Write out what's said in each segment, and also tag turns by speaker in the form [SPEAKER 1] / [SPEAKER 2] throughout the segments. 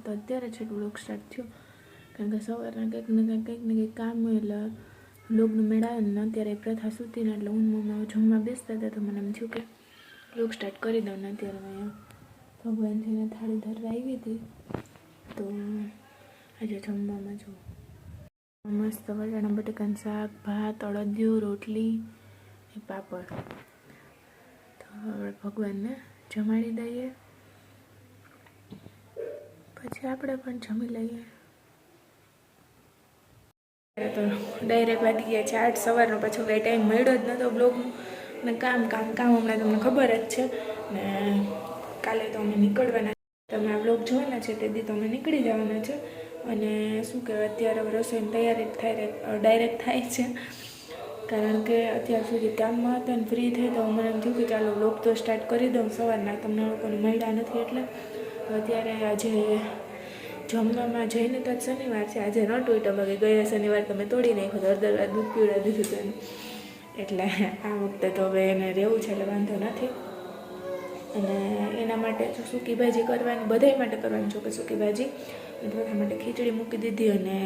[SPEAKER 1] તો અત્યારે છે બ્લોગ સ્ટાર્ટ થયો. કારણ કે સવારના કંઈક ને કંઈક કંઈક ને કંઈક કામ હોય એટલે લોગનું મેળાવે ને અત્યારે પ્રથા સૂતી ને એટલે હું મમ્મી જમવા બેસતા હતા તો મને એમ થયું કે બ્લોગ સ્ટાર્ટ કરી દઉં ને અત્યારે મેં ભગવાનજીને થાળી ધરવા આવી હતી તો આજે જમવામાં જો મસ્ત વટાણા, બટેકાનું શાક, ભાત, અડદિયું, રોટલી પાપડ. તો હવે ભગવાનને જમાડી દઈએ. પછી આપણે પણ જમી લઈએ. તો ડાયરેક્ટ વાગી ગયા છે આઠ સવારનો, પાછો કંઈ ટાઈમ મળ્યો જ નહોતો બ્લોગનું ને. કામ કામ કામ હમણાં તમને ખબર જ છે. ને કાલે તો અમે નીકળવાના તમે આ બ્લોગ જોવાના છે તે દી તો અમે નીકળી જવાના છે. અને શું કહેવાય, અત્યારે રસોઈની તૈયારી થાય ડાયરેક્ટ થાય છે. કારણ કે અત્યાર સુધી કામમાં હતા અને ફ્રી થઈ તો મને એમ થયું કે ચાલો બ્લોગ તો સ્ટાર્ટ કરી દઉં. સવારના તમને લોકોને મળ્યા નથી એટલે. અત્યારે આજે જમવામાં જઈને તો શનિવાર છે. આજે ન ટૂટ્યો બાકી ગયા શનિવાર તમે તોડી નાખ્યો તો અડધર વાર દૂધ પીવડા દીધું હતું એટલે આ વખતે તો હવે એને રહેવું છે, એટલે વાંધો નથી. અને એના માટે સૂકી ભાજી કરવાની, બધાય માટે કરવાની, જો કે સૂકી ભાજી. બધા માટે ખીચડી મૂકી દીધી અને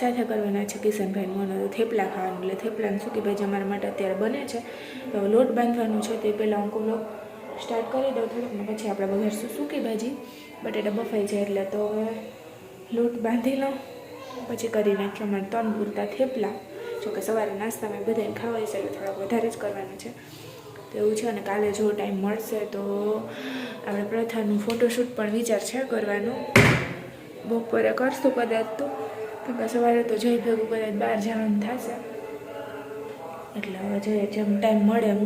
[SPEAKER 1] સાથે કરવાના છે કિશનભાઈ મને થેપલા ખાવાનું. એટલે થેપલાની સૂકી ભાજી અમારા માટે અત્યારે બને છે. તો લોટ બાંધવાનું છે, તે પહેલાં હું લોટ સ્ટાર્ટ કરી દઉં થોડુંક પછી આપણે બગાડશું સૂકી ભાજી. બટેટા બફાઈ જાય એટલે તો લોટ બાંધી લઉં, પછી કરી નાખ્યો મને ત્રણ પૂરતા થેપલા. જોકે સવારે નાસ્તામાં બધાને ખાવાય છે, એટલે થોડાક વધારે જ કરવાનું છે. તો એવું છે, અને કાલે જો ટાઈમ મળશે તો આપણે પ્રથાનું ફોટોશૂટ પણ વિચાર છે કરવાનો. બપોરે કરશું કદાચ તો કે સવારે તો જઈ ભેગું કદાચ બહાર જવાનું થશે. એટલે હવે જોઈએ જેમ ટાઈમ મળે એમ,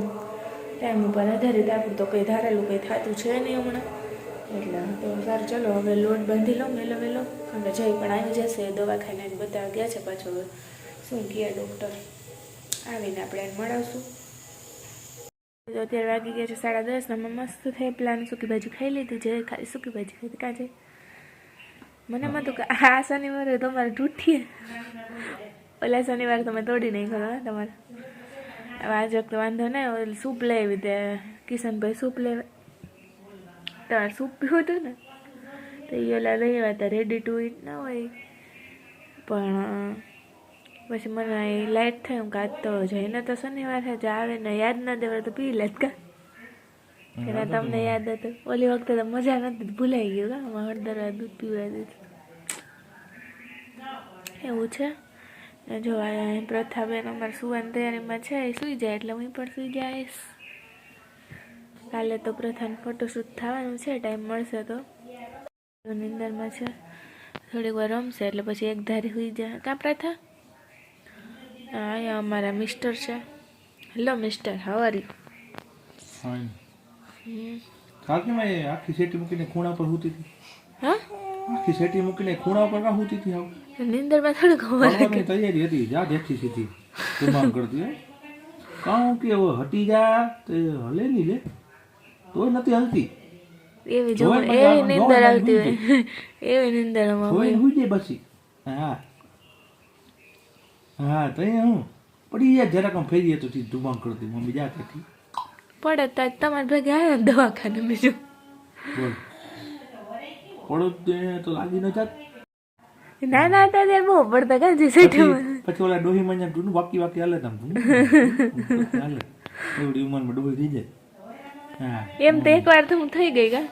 [SPEAKER 1] ટાઈમ ઉપર આધારિત આપણું તો કંઈ ધારેલું કંઈ થતું છે નહીં હમણાં. એટલે તો સારું, ચલો હવે લોટ બાંધી લઉં વહેલો વહેલો અને જઈ પણ આવી જશે, દવાખાને બધા ગયા છે પાછો. શું કહે ડૉક્ટર આવીને આપણે એને મળાવશું. અત્યારે વાગી ગયા છે સાડા દસ અમે મસ્ત થઈ પ્લાન સૂકી ભાજી ખાઈ લીધી જે ખાલી સૂકી ભાજી ખાઈ કાં મને મતું કે આ શનિવારે તમારે તૂટીએ ઓલા શનિવારે તમે તોડી નહીં કરો તમારે. હવે તો વાંધો નહીં સૂપ લેવી તે કિશનભાઈ સૂપ લેવા. તમારે સૂપ પીવું હતું ને તો એ ઓલા લઈ આવ્યા હતા રેડી ટુ ઇટ ના હોય પણ પછી મને લાઈટ થયું એમ આજ તો જઈને તો શનિવાર છે જે આવે ને યાદ ના દેવાય તો પી લેત કા. એના તમને યાદ હતું. ઓલી વખતે તો મજા નથી ભૂલાઈ ગયું કા આમાં હળદર દૂધ પીવા દીધું એવું છે? જો પ્રથાબેન અમારે સુવાની તૈયારીમાં છે એ સૂઈ જાય એટલે હું પણ સૂઈ જઈશ. કાલે તો પ્રથાનું ફોટોશૂટ થવાનું છે ટાઈમ મળશે તો. નિંદરમાં છે. થોડીક વાર રમશે એટલે પછી એક ધારી સુઈ જાય. કાં પ્રથા? અહીંયા અમારા મિસ્ટર છે. Hello mister how are you
[SPEAKER 2] fine કાકી મેં આખી સેટી મૂકીને ખૂણા પર સૂતી હતી.
[SPEAKER 1] હા?
[SPEAKER 2] આખી સેટી મૂકીને ખૂણા પર કાં સૂતી હતી આવ?
[SPEAKER 1] નિંદરમાં થોડુંક ખબર
[SPEAKER 2] પડવાની તૈયારી હતી જા દેખી સીધી. કરતી હે? કાં હટી જા તો હલેલી હલે નહીં લે. તોય નથી હલતી.
[SPEAKER 1] એવી જો એવી નિંદર આવતી હોય. એવી
[SPEAKER 2] હા. હા તો એ હું. પડી જરાક આમ ફેરીએ તો ધુમામ કરતી. મમ્મી જા તેથી
[SPEAKER 1] પડે તો તમારે ભેગે આવ્યા દવાખાને બીજું
[SPEAKER 2] બોલ. પડો તો લાગી ન જાત.
[SPEAKER 1] ના ના બહુ પડતા કાં જે સેઠમાં
[SPEAKER 2] પછી ઓલા ડોહી માં ટૂનું વાકી વાકી હાલે તમ. હાલે. એવડી ઉંમરમાં ડોહી થઈ જાય.
[SPEAKER 1] એમ તો એકવાર તો હું થઈ ગઈ કા.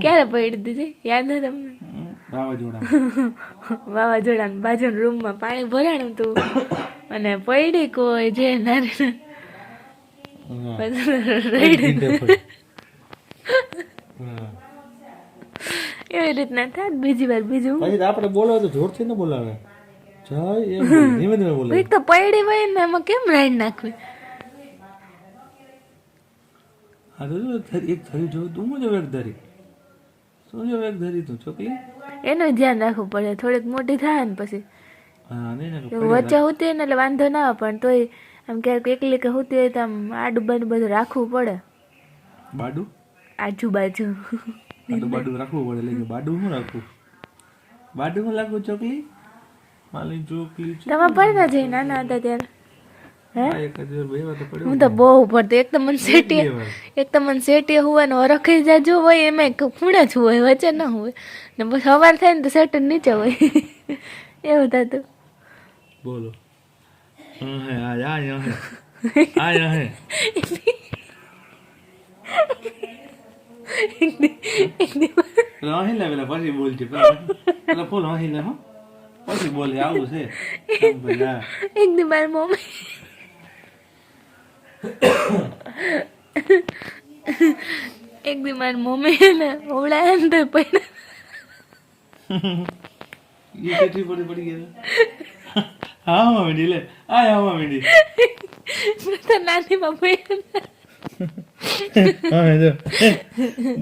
[SPEAKER 1] ક્યારે પડી દીધી યાદ ના તમને?
[SPEAKER 2] વાવાઝોડા.
[SPEAKER 1] બાજુ બાજુના રૂમમાં પાણી ભરાણું હતું. અને પડી કોઈ જે
[SPEAKER 2] હા.
[SPEAKER 1] એવી રીતના થાય બીજી વાર બીજું.
[SPEAKER 2] પછી આપણે બોલાવે તો જોરથી ન બોલાવે. જય એમ ધીમે ધીમે બોલાવે
[SPEAKER 1] એક તો પડી હોય ને એમાં કેમ રાઈડ નાખવી?
[SPEAKER 2] હા તો એક ધરી એક ધરી જો તું જો એક ધરી. તું જો એક ધરી તું છોકરી
[SPEAKER 1] એનું ધ્યાન રાખવું પડે થોડીક મોટી થાય ને પછી.
[SPEAKER 2] હા ને
[SPEAKER 1] વચ્ચે હોતી હોય ને એટલે વાંધો ના આવે પણ તોય આમ ક્યારેક એકલી કે હોતી હોય તો આમ આડું બાજુ બધું રાખવું પડે.
[SPEAKER 2] બાડું?
[SPEAKER 1] આજુબાજુ.
[SPEAKER 2] બાડું બાડું રાખવું પડે એટલે બાડું શું રાખવું બાડું શું રાખવું ચોકલી? માલી ચોકલી
[SPEAKER 1] તમે ના જઈ નાના હતા ત્યારે? હે?
[SPEAKER 2] તો
[SPEAKER 1] બહુ પડતી એક તો મને સેટી એક તો મને સેટી હોવાનો રખાઈ જાજો હોય એમાં ખૂણે જ હોય વચ્ચે ન હોય. ને પછી સવાર થાય ને તો સેટ નીચે હોય. એવું થતું.
[SPEAKER 2] બોલો. પછી બોલજે પેલા પેલા ફૂલ અહીં લે પછી બોલે આવું છે. આમ ભાઈ, હા.
[SPEAKER 1] એક દી મારી મમ્મી એક દી મારી મમ્મી ને ઓવડાયા ને તો પૈડા
[SPEAKER 2] કેટલી પડી પડી ગયા? હા મીંડી લે. આ હા મીંડી.
[SPEAKER 1] મેં તો નાની પૈડા
[SPEAKER 2] હા જો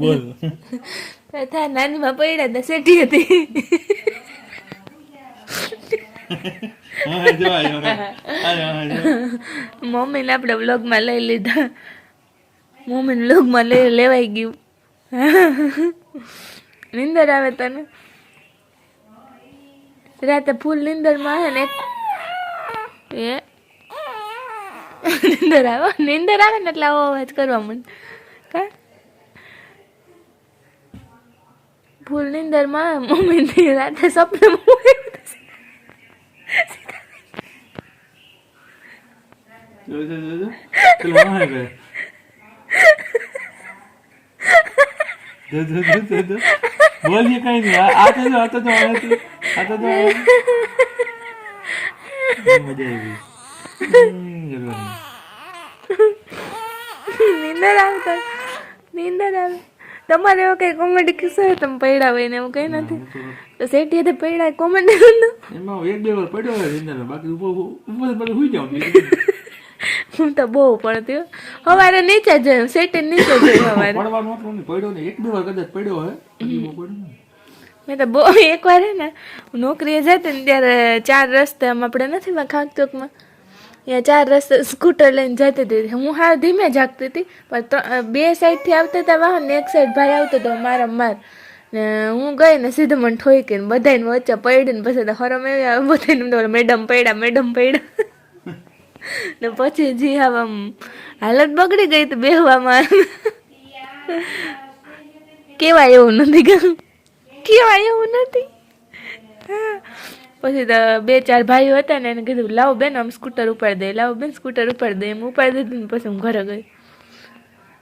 [SPEAKER 2] બોલ.
[SPEAKER 1] તથા નાની માં પૈડા તો સેટી હતી. મમ્મીને આપણે વ્લોગમાં લઈ લીધા. મમ્મીને વ્લોગમાં લઈ લેવાઈ ગયું. નિંદર આવે તને? રાતે ફૂલ નીંદરમાં આવે ને એ? નિંદર આવે? નીંદર આવે ને એટલે આવો અવાજ કરવા મને કા? ફૂલ નિંદરમાં મમ્મી રાતે સપનામાં
[SPEAKER 2] જો જો જો જો પેલા હા હે જો જો જો જો જો બોલીએ કઈ નહીં આ
[SPEAKER 1] તમારે એવો કઈ કોમેડી કિસ્સો હોય તમે પડ્યા હોય ને એવું કઈ નથી.
[SPEAKER 2] તો
[SPEAKER 1] સેઠીએ તો પૈડા કોમેડી
[SPEAKER 2] એમાં એક બે વાર પડ્યો હોય નિંદર બાકી ઉપર ઉપર પછી હુઈ જાઉં
[SPEAKER 1] હું તો બહુ પડતી હવારે નીચે જોયું સેટે નીચે જોયું સવારે
[SPEAKER 2] પડવાનો હતો ને પડ્યો ને એક બે વાર કદાચ પડ્યો હોય પડ્યો.
[SPEAKER 1] મેં તો બહુ એકવાર હે ને નોકરીએ જતી ને ત્યારે ચાર રસ્તે આમ આપણે નથી ખાક ચોકમાં. ત્યાં ચાર રસ્તે સ્કૂટર લઈને જતી હતી. હું હા ધીમે જાગતી હતી, પણ બે સાઈડથી આવતા હતા વાહન એક સાઈડ ભાઈ આવતો હતો મારા માર ને હું ગઈ ને સીધું મને ઠોકીને બધાને વચ્ચે પડી ને પછી તો હરમ એવી આવે બધાને મેડમ પડ્યા મેડમ પડ્યા ને પછી જી હવે હાલત બગડી ગઈ હતી બેહવામાં. કેવાય એવું નથી કેવાય એવું નથી. હા. પછી તો બે ચાર ભાઈઓ હતા ને એને કીધું, લાવો બેન, આમ સ્કૂટર ઉપાડી દે, લાવો બેન, સ્કૂટર ઉપાડી દે. એમ ઉપાડી દીધું ને પછી હું ઘરે ગઈ.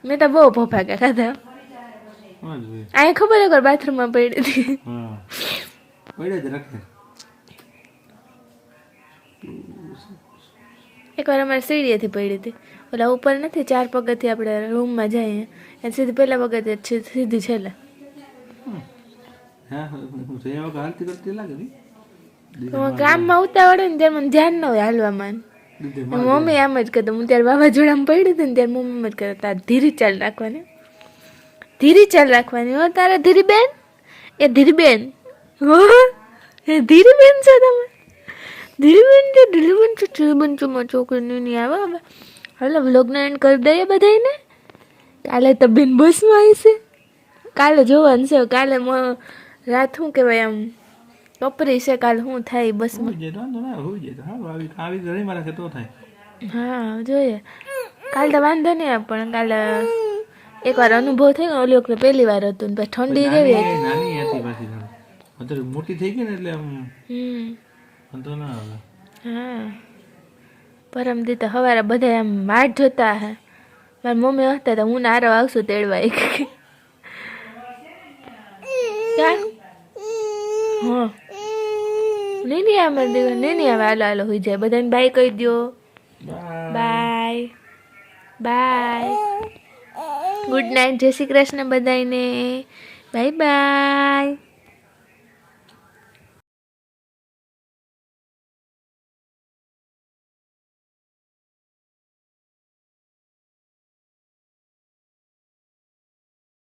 [SPEAKER 1] મેં તો બહુ ફોફાકા ખાધા
[SPEAKER 2] હા જ હોય.
[SPEAKER 1] અહીં ખબર એક બાથરૂમમાં પડી હતી? એકવાર અમારે સીડીએથી પડી હતી. ઓલા ઉપર નથી, ચાર પગથી આપણે રૂમમાં જઈએ. એ સીધી પહેલા પગથિયે છે, સીધી છેલ્લે.
[SPEAKER 2] હા કરતી લાગે
[SPEAKER 1] તો કામમાં ને ત્યારે મને ધ્યાન ન હોય હાલવામાં. મમ્મી એમ જ કહેતો હું ત્યારે વાવાઝોડામાં પડ્યું હતું ને ત્યારે મમ્મી એમ જ તારે ધીરી ચાલ રાખવાની. ધીરી ચાલ રાખવાની. હો તારે ધીરી બેન એ ધીરી બેન હો. એ ધીરી બેન છો તમે? ધીરી બેન છે ધીરી બેન છે? ધીરી બેન છે મારી છોકરીની નહીં આવે હવે. હાલો વ્લોગને એન્ડ કરી દઈએ બધાને કાલે તો બેન બસમાં આવી છે. કાલે જોવાનું છે. કાલે રાત શું કહેવાય આમ? કપરી છે કાલે શું થાય?
[SPEAKER 2] થાય.
[SPEAKER 1] હા જોઈએ. કાલે તો વાંધો નહીં પણ કાલે એકવાર અનુભવ થઈ ગયો ઓલી વખતે પહેલી વાર હતું ને પછી ઠંડી જેવી હતી
[SPEAKER 2] નાની નાની હતી પાછી અત્યારે મોટી થઈ ગઈ ને એટલે આમ
[SPEAKER 1] હમ.
[SPEAKER 2] ના આવે.
[SPEAKER 1] હા. પરમ દી તો સવારે બધા એમ વાટ જોતા હે. મારી મમ્મી હતા તો હું નારો આવશું તેડવા એક ક્યાં હા નહીં નહીં દીકરી નહીં નહીં હવે હાલો હાલો હોઈ જાય. બધાને બાય કહી દો બાય બાય ગુડ નાઇટ જય શ્રી કૃષ્ણ બધાને બાય બાય